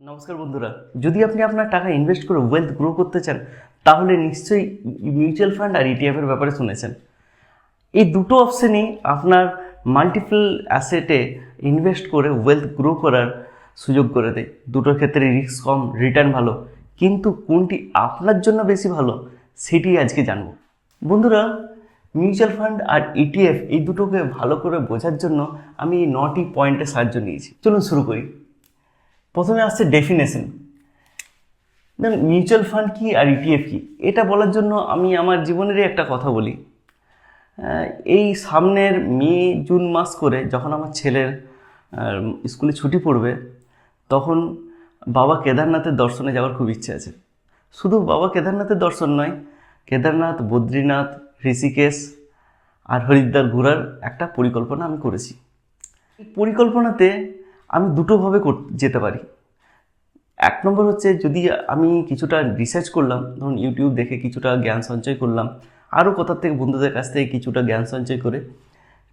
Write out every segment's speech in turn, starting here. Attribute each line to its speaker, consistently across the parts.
Speaker 1: নমস্কার বন্ধুরা। যদি আপনি আপনার টাকা ইনভেস্ট করে ওয়েলথ গ্রো করতে চান, তাহলে নিশ্চয়ই মিউচুয়াল ফান্ড আর ইটিএফ এর ব্যাপারে শুনেছেন। এই দুটো অপশনই আপনার মাল্টিপল অ্যাসেটে ইনভেস্ট করে ওয়েলথ গ্রো করার সুযোগ করে দেয়। দুটোর ক্ষেত্রে রিস্ক কম রিটার্ন ভালো। কিন্তু কোনটি আপনার জন্য বেশি ভালো, সেটি আজকে জানব। বন্ধুরা মিউচুয়াল ফান্ড আর ইটিএফ এই দুটোকে ভালো করে বোঝার জন্য আমি এই নটি পয়েন্টের সাহায্য নিয়েছি। চলুন শুরু করি। প্রথমে আসছে ডেফিনেশন দেখুন মিউচুয়াল ফান্ড কি আর ইটিএফ কি? এটা বলার জন্য আমি আমার জীবনেরই একটা কথা বলি। এই সামনের মে, জুন মাস করে যখন আমার ছেলের স্কুলে ছুটি পড়বে, তখন বাবা কেদারনাথের দর্শনে যাওয়ার খুব ইচ্ছে আছে। শুধু বাবা কেদারনাথের দর্শন নয়, কেদারনাথ, বদ্রীনাথ ঋষিকেশ আর হরিদ্বার ঘোরার একটা পরিকল্পনা আমি করেছি। পরিকল্পনাতে আমি দুটোভাবে যেতে পারি। এক নম্বর হচ্ছে যদি আমি কিছুটা রিসার্চ করলাম, ধরুন ইউটিউব দেখে কিছুটা জ্ঞান সঞ্চয় করলাম, আরও কোথার থেকে বন্ধুদের কাছ থেকে কিছুটা জ্ঞান সঞ্চয় করে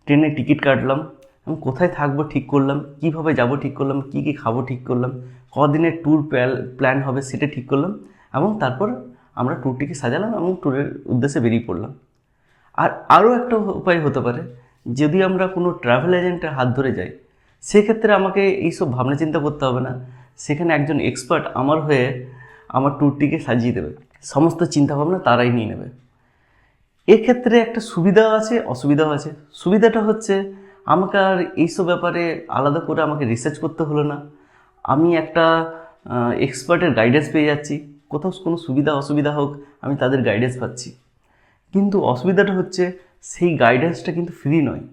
Speaker 1: ট্রেনে টিকিট কাটলাম, আমি কোথায় থাকব ঠিক করলাম, কীভাবে যাব ঠিক করলাম, কি কি খাব ঠিক করলাম কদিনের ট্যুর প্ল্যান হবে সেটা ঠিক করলাম এবং তারপর আমরা ট্যুরটিকে সাজালাম এবং ট্যুরের উদ্দেশ্যে বেরিয়ে পড়লাম। আর আরও একটা উপায় হতে পারে, যদি আমরা কোনো ট্রাভেল এজেন্টের হাত ধরে যাই সেক্ষেত্রে আমাকে এইসব ভাবনা চিন্তা করতে হবে না। সেখানে একজন এক্সপার্ট আমার হয়ে আমার ট্যুরটিকে সাজিয়ে দেবে। সমস্ত চিন্তাভাবনা তারাই নিয়ে নেবে। এক্ষেত্রে একটা সুবিধাও আছে, অসুবিধাও আছে। সুবিধাটা হচ্ছে, আমাকে আর এইসব ব্যাপারে আলাদা করে আমাকে রিসার্চ করতে হলো না। আমি একটা এক্সপার্টের গাইডেন্স পেয়ে যাচ্ছি। কোথাও কোনো সুবিধা, অসুবিধা হোক, আমি তাদের গাইডেন্স পাচ্ছি। কিন্তু অসুবিধাটা হচ্ছে, সেই গাইডেন্সটা কিন্তু ফ্রি নয়।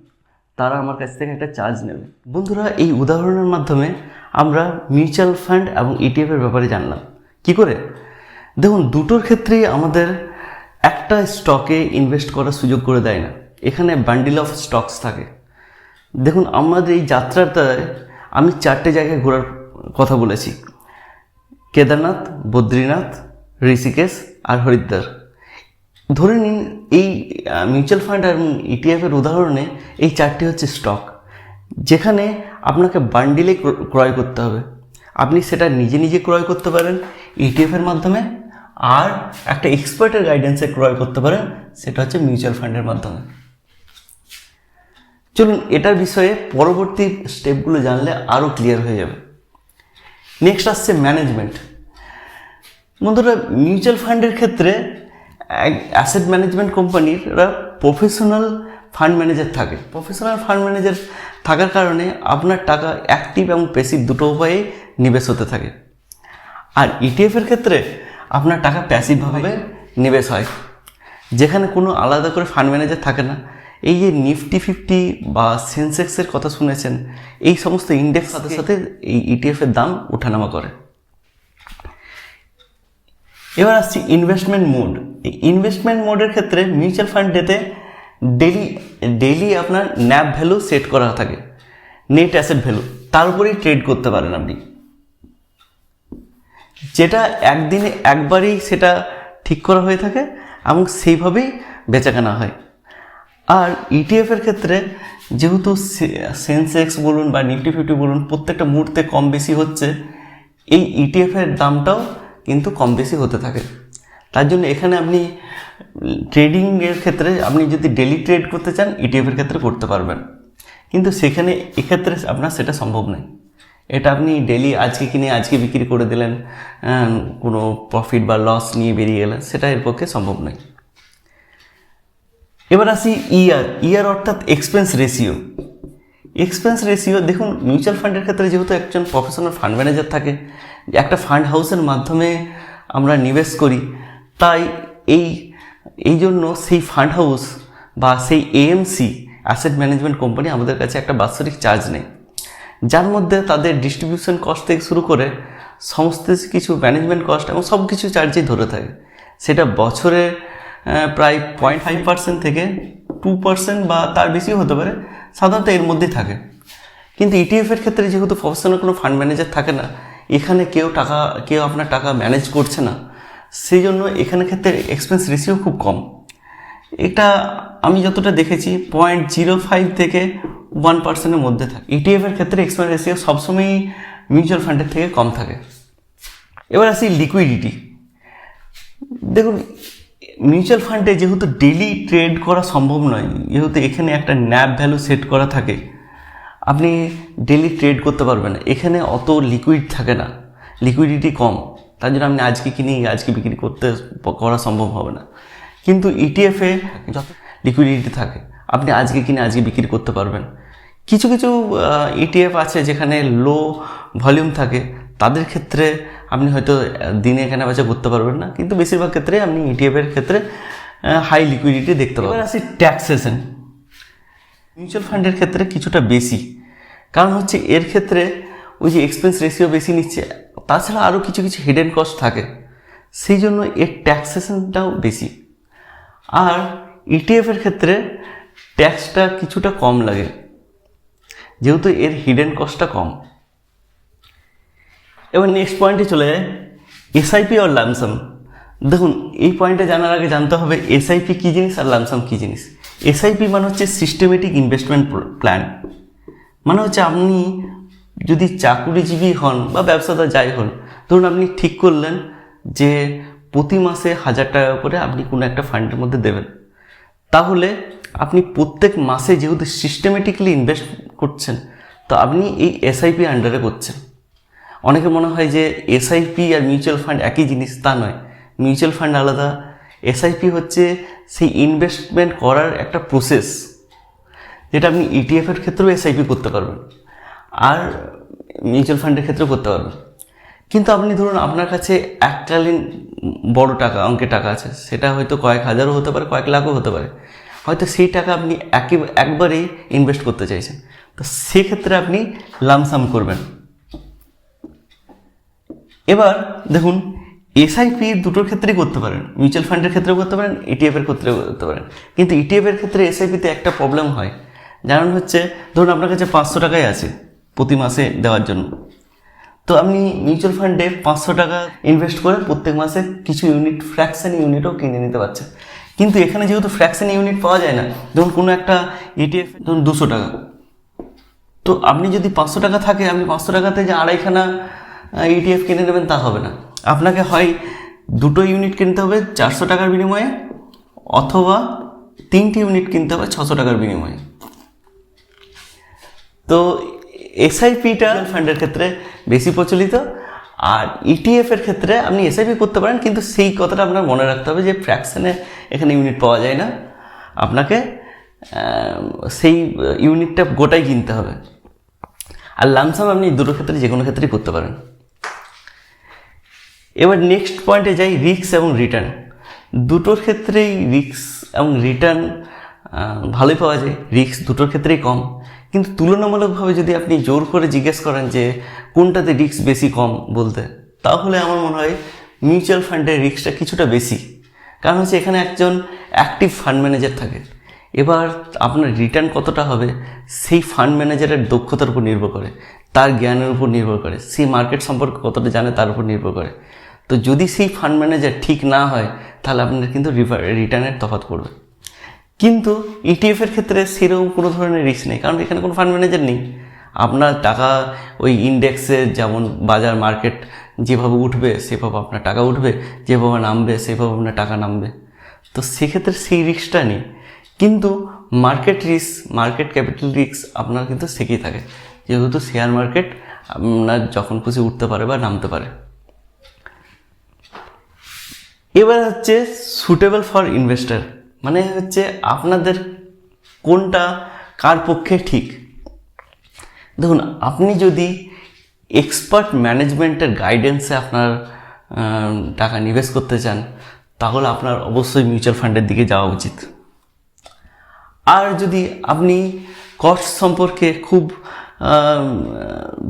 Speaker 1: তারা আমার কাছ থেকে একটা চার্জ নেবে। বন্ধুরা, এই উদাহরণের মাধ্যমে আমরা মিউচুয়াল ফান্ড এবং ইটিএফের ব্যাপারে জানলাম। কি করে? দেখুন, দুটোর ক্ষেত্রেই আমাদের একটা স্টকে ইনভেস্ট করার সুযোগ করে দেয় না। এখানে বান্ডিল অফ স্টকস থাকে। দেখুন, আমাদের এই যাত্রাটায় আমি চারটে জায়গায় ঘোরার কথা বলেছি। কেদারনাথ, বদ্রীনাথ, ঋষিকেশ আর হরিদ্বার। ধরে নিন, এই মিউচুয়াল ফান্ড আর ইটিএফ এর উদাহরণে এই চারটি হচ্ছে স্টক যেখানে আপনাকে বান্ডিলে ক্রয় করতে হবে। আপনি সেটা নিজে নিজে ক্রয় করতে পারেন ইটিএফ এর মাধ্যমে, আর একটা এক্সপার্টের গাইডেন্সে ক্রয় করতে পারেন, সেটা হচ্ছে মিউচুয়াল ফান্ডের মাধ্যমে। চলুন, এটার বিষয়ে পরবর্তী স্টেপগুলো জানলে আরও ক্লিয়ার হয়ে যাবে। নেক্সট আসছে ম্যানেজমেন্ট বন্ধুরা মিউচুয়াল ফান্ডের ক্ষেত্রে অ্যাসেট ম্যানেজমেন্ট কোম্পানিরা প্রফেশনাল ফান্ড ম্যানেজার থাকে। প্রফেশনাল ফান্ড ম্যানেজার থাকার কারণে আপনার টাকা অ্যাক্টিভ এবং প্যাসিভ দুটো উপায়ে নিবেশ হতে থাকে। আর ইটিএফের ক্ষেত্রে আপনার টাকা প্যাসিভভাবে নিবেশ হয়। যেখানে কোনো আলাদা করে ফান্ড ম্যানেজার থাকে না। এই যে নিফটি ফিফটি বা সেন্সেক্সের কথা শুনেছেন এই সমস্ত ইন্ডেক্স সাথে সাথে এই ইটিএফের দাম ওঠানামা করে। এবার আসছি ইনভেস্টমেন্ট মোড ইনভেস্টমেন্ট মোডের ক্ষেত্রে মিউচুয়াল ফান্ডেতে ডেলি ডেইলি আপনার ন্যাপ ভ্যালু সেট করা থাকে নেট অ্যাসেট ভ্যালু তার উপরেই ট্রেড করতে পারেন আপনি। যেটা একদিনে একবারেই সেটা ঠিক করা হয়ে থাকে এবং সেইভাবেই বেচাকেনা হয়। আর ইটিএফের ক্ষেত্রে যেহেতু সেন্সেক্স বলুন বা নিফটি ফিফটি বলুন, প্রত্যেকটা মুহূর্তে কম বেশি হচ্ছে, এই ইটিএফের দামটাও কিন্তু কম বেশি হতে থাকে। তার জন্য এখানে আপনি ট্রেডিংয়ের ক্ষেত্রে আপনি যদি ডেলি ট্রেড করতে চান ইটিএফের ক্ষেত্রে করতে পারবেন। কিন্তু সেখানে এক্ষেত্রে আপনার সেটা সম্ভব নয়। এটা আপনি ডেলি আজকে কিনে আজকে বিক্রি করে দিলেন কোনো প্রফিট বা লস নিয়ে বেরিয়ে গেলেন, সেটা এর পক্ষে সম্ভব নয়। এবার আসি ইয়ার ইয়ার অর্থাৎ এক্সপেন্স রেশিও এক্সপেন্স রেশিও দেখুন মিউচুয়াল ফান্ডের ক্ষেত্রে যেহেতু একজন প্রফেশনাল ফান্ড ম্যানেজার থাকে, একটা ফান্ড হাউসের মাধ্যমে আমরা নিবেশ করি তাই এই এই জন্য সেই ফান্ড হাউস বা সেই এএমসি অ্যাসেট ম্যানেজমেন্ট কোম্পানি আমাদের কাছে একটা বাৎসরিক চার্জ নেই। যার মধ্যে তাদের ডিস্ট্রিবিউশন কস্ট থেকে শুরু করে সমস্ত কিছু ম্যানেজমেন্ট কস্ট এবং সব কিছু চার্জেই ধরে থাকে। সেটা বছরে প্রায় পয়েন্ট ফাইভ পার্সেন্ট থেকে টু পার্সেন্ট বা তার বেশিও হতে পারে, সাধারণত এর মধ্যেই থাকে। কিন্তু ইটিএফ এর ক্ষেত্রে যেহেতু প্রফেশনাল কোনো ফান্ড ম্যানেজার থাকে না, এখানে কেউ টাকা, কেউ আপনার টাকা ম্যানেজ করছে না সেই জন্য এখানে ক্ষেত্রে এক্সপেন্স রেশিও খুব কম। এটা আমি যতটা দেখেছি পয়েন্ট জিরো ফাইভ থেকে ওয়ান পার্সেন্টের মধ্যে থাকে। ইটিএফ এর ক্ষেত্রে এক্সপেন্স রেশিও সবসময়ই মিউচুয়াল ফান্ডের থেকে কম থাকে। এবার আসি লিকুইডিটি দেখুন মিউচুয়াল ফান্ডে যেহেতু ডেলি ট্রেড করা সম্ভব নয়, যেহেতু এখানে একটা ন্যাপ ভ্যালু সেট করা থাকে, আপনি ডেলি ট্রেড করতে পারবেন এখানে অত লিকুইড থাকে না। লিকুইডিটি কম। তার জন্য আপনি আজকে কিনে আজকে বিক্রি করতে করা সম্ভব হবে না। কিন্তু E ইটিএফে যত লিকুইডিটি থাকে আপনি আজকে কিনে আজকে বিক্রি করতে পারবেন। কিছু কিছু ইটিএফ আছে যেখানে লো ভলিউম থাকে। তাদের ক্ষেত্রে আপনি হয়তো দিনে কেনা বেচা করতে পারবেন না। কিন্তু বেশিরভাগ ক্ষেত্রে আপনি ইটিএফের ক্ষেত্রে হাই লিকুইডিটি দেখতে পাবেন। এবার আসি ট্যাক্সেশন মিউচুয়াল ফান্ডের ক্ষেত্রে কিছুটা বেশি। কারণ হচ্ছে এর ক্ষেত্রে ওই যে এক্সপেন্স রেশিও বেশি নিচ্ছে তাছাড়া আরও কিছু কিছু হিডেন কস্ট থাকে। সেই জন্য এর ট্যাক্সেশনটাও বেশি। আর ইটিএফের ক্ষেত্রে ট্যাক্সটা কিছুটা কম লাগে। যেহেতু এর হিডেন কস্টটা কম। এবার নেক্সট পয়েন্টে চলে যায় এসআইপি আর লামসাম দেখুন, এই পয়েন্টে জানার আগে জানতে হবে এসআইপি কী জিনিস আর লামসাম কী জিনিস? এসআইপি মানে হচ্ছে সিস্টেমেটিক ইনভেস্টমেন্ট প্ল্যান মানে হচ্ছে আপনি যদি চাকুরিজীবী হন বা ব্যবসাদার যাই হন, ধরুন আপনি ঠিক করলেন যে প্রতি মাসে হাজার টাকা করে আপনি কোনো একটা ফান্ডের মধ্যে দেবেন। তাহলে আপনি প্রত্যেক মাসে যেহেতু সিস্টেমেটিকলি ইনভেস্ট করছেন, তো আপনি এই এসআইপি আন্ডারে করছেন। অনেকে মনে হয় যে এসআইপি আর মিউচুয়াল ফান্ড একই জিনিস, তা নয়। মিউচুয়াল ফান্ড আলাদা এসআইপি হচ্ছে সেই ইনভেস্টমেন্ট করার একটা প্রসেস যেটা আপনি E ইটিএফের ক্ষেত্রেও এসআইপি করতে পারবেন। আর মিউচুয়াল ফান্ডের ক্ষেত্রেও করতে পারবেন কিন্তু আপনি ধরুন আপনার কাছে এককালীন বড় টাকা, অঙ্কের টাকা আছে, সেটা হয়তো কয়েক হাজারও হতে পারে, কয়েক লাখও হতে পারে। হয়তো সেই টাকা আপনি একে একবারেই ইনভেস্ট করতে চাইছেন। তো সেক্ষেত্রে আপনি লামসাম করবেন। এবার দেখুন এসআইপি দুটোর ক্ষেত্রেই করতে পারেন। মিউচুয়াল ফান্ডের ক্ষেত্রেও করতে পারেন ইটিএফ এর ক্ষেত্রেও করতে পারেন। কিন্তু ইটিএফ এর ক্ষেত্রে এসআইপিতে একটা প্রবলেম হয়। যেমন হচ্ছে, ধরুন আপনার কাছে পাঁচশো টাকাই আছে। প্রতি মাসে দেওয়ার জন্য। তো আপনি মিউচুয়াল ফান্ডে পাঁচশো টাকা ইনভেস্ট করে প্রত্যেক মাসে কিছু ইউনিট ফ্র্যাকশন ইউনিটও কিনে নিতে পারছেন। কিন্তু এখানে যেহেতু ফ্র্যাকশন ইউনিট পাওয়া যায় না, ধরুন কোনো একটা ইটিএফ ধরুন দুশো টাকা। তো আপনি যদি পাঁচশো টাকা থাকে, আপনি পাঁচশো টাকাতে যে আড়াইখানা ইটিএফ কিনে নেবেন তা হবে না। আপনাকে হয় দুটো ইউনিট কিনতে হবে চারশো টাকার বিনিময়ে, অথবা তিনটি ইউনিট কিনতে হবে ছশো টাকার বিনিময়ে। তো এসআইপিটা ফান্ডের ক্ষেত্রে বেশি প্রচলিত, আর ইটিএফ এর ক্ষেত্রে আপনি এসআইপি করতে পারেন, কিন্তু সেই কথাটা আপনার মনে রাখতে হবে যে ফ্র্যাকশনে এখানে ইউনিট পাওয়া যায় না। আপনাকে সেই ইউনিটটা গোটাই কিনতে হবে। আর লামসাম আপনি দুটো ক্ষেত্রে যে কোনো ক্ষেত্রেই করতে পারেন। এবার নেক্সট পয়েন্টে যাই রিস্ক এবং রিটার্ন দুটোর ক্ষেত্রেই রিস্ক এবং রিটার্ন ভালোই পাওয়া যায়। রিস্ক দুটোর ক্ষেত্রেই কম। কিন্তু তুলনামূলকভাবে যদি আপনি জোর করে জিজ্ঞেস করেন যে, কোনটাতে রিস্ক বেশি কম বলতে, তাহলে আমার মনে হয় মিউচুয়াল ফান্ডের রিস্কটা কিছুটা বেশি। কারণ হচ্ছে এখানে একজন অ্যাক্টিভ ফান্ড ম্যানেজার থাকে। এবার আপনার রিটার্ন কতটা হবে, সেই ফান্ড ম্যানেজারের দক্ষতার উপর নির্ভর করে, তার জ্ঞানের উপর নির্ভর করে, সেই মার্কেট সম্পর্কে কতটা জানে তার উপর নির্ভর করে। তো যদি সেই ফান্ড ম্যানেজার ঠিক না হয়, তাহলে আপনার কিন্তু রিটার্নের তফাৎ পড়বে। কিন্তু ইটিএফ এর ক্ষেত্রে সেরকম কোনো ধরনের রিস্ক নেই, কারণ এখানে কোনো ফান্ড ম্যানেজার নেই। আপনার টাকা ওই ইন্ডেক্সে যেমন বাজার মার্কেট যেভাবে উঠবে, সেভাবে আপনার টাকা উঠবে, যেভাবে নামবে, সেভাবে আপনার টাকা নামবে। তো সেক্ষেত্রে সেই রিস্কটা নেই। কিন্তু market risk market capital risk আপনার কিন্তু থেকেই থাকে। যেহেতু শেয়ার মার্কেট আপনার যখন খুশি উঠতে পারে বা নামতে পারে। এবার হচ্ছে সুটেবল ফর ইনভেস্টার মানে হচ্ছে আপনাদের কোনটা কার পক্ষে ঠিক? দেখুন, আপনি যদি এক্সপার্ট ম্যানেজমেন্টের গাইডেন্সে আপনার টাকা নিবেশ করতে চান, তাহলে আপনার অবশ্যই মিউচুয়াল ফান্ডের দিকে যাওয়া উচিত। আর যদি আপনি কস্ট সম্পর্কে খুব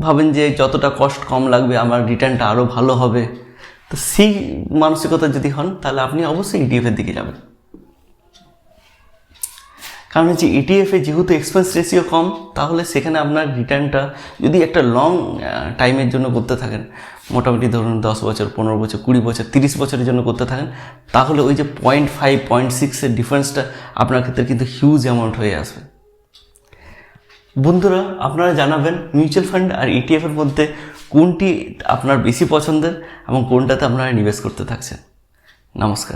Speaker 1: ভাবেন যে যতটা কস্ট কম লাগবে, আমার রিটার্নটা আরও ভালো হবে, তো সেই মানসিকতা যদি হন, তাহলে আপনি অবশ্যই ইটিএফের দিকে যাবেন। কারণ হচ্ছে ইটিএফে যেহেতু এক্সপেন্স রেশিও কম, তাহলে সেখানে আপনার রিটার্নটা যদি একটা লং টাইমের জন্য করতে থাকেন, মোটামুটি ধরুন দশ বছর, পনেরো বছর, কুড়ি বছর, তিরিশ বছরের জন্য করতে থাকেন, তাহলে ওই যে পয়েন্ট ফাইভ পয়েন্ট সিক্সের ডিফারেন্সটা আপনার ক্ষেত্রে কিন্তু হিউজ অ্যামাউন্ট হয়ে আসবে। বন্ধুরা, আপনারা জানাবেন মিউচুয়াল ফান্ড আর ইটিএফের মধ্যে কোনটি আপনার বেশি পছন্দের এবং কোনটাতে আপনারা নিবেশ করতে থাকছেন। নমস্কার।